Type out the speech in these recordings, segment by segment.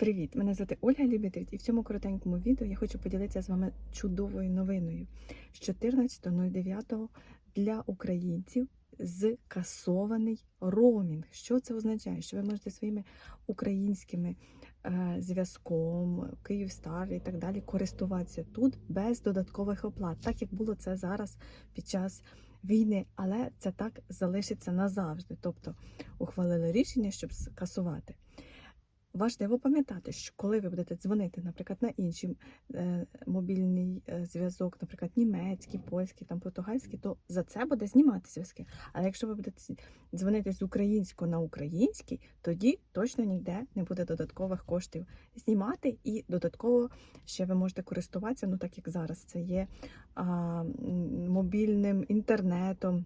Привіт! Мене звати Ольга Любітріт, і в цьому коротенькому відео я хочу поділитися з вами чудовою новиною. З 14.09 для українців скасований роумінг. Що це означає? Що ви можете своїми українськими е, зв'язком, Київстар і так далі користуватися тут без додаткових оплат, так як було це зараз під час війни, але це так залишиться назавжди. Тобто ухвалили рішення, щоб скасувати. Важливо пам'ятати, що коли ви будете дзвонити, наприклад, на інший е, мобільний е, зв'язок, наприклад, німецький, польський, там португальський, то за це буде знімати зв'язки. Але якщо ви будете дзвонити з українського на український, тоді точно ніде не буде додаткових коштів знімати, і додатково ще ви можете користуватися, ну так як зараз це є а, мобільним інтернетом,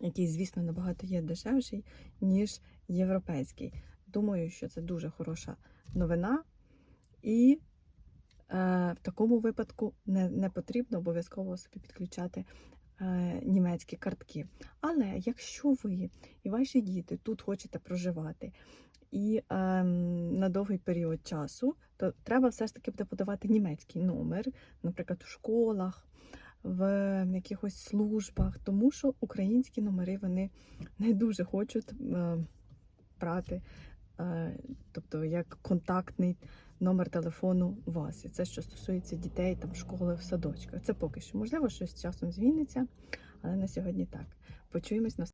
який, звісно, набагато є дешевший, ніж європейський. Думаю, що це дуже хороша новина, і е, в такому випадку не, не потрібно обов'язково собі підключати е, німецькі картки. Але якщо ви і ваші діти тут хочете проживати і е, на довгий період часу, то треба все ж таки буде подавати німецький номер, наприклад, у школах. В якихось службах, тому що українські номери вони не дуже хочуть е, брати тобто як контактний номер телефону вас. І це що стосується дітей, там школи в садочках. Це поки що можливо, щось часом зміниться, але на сьогодні так. Почуємось на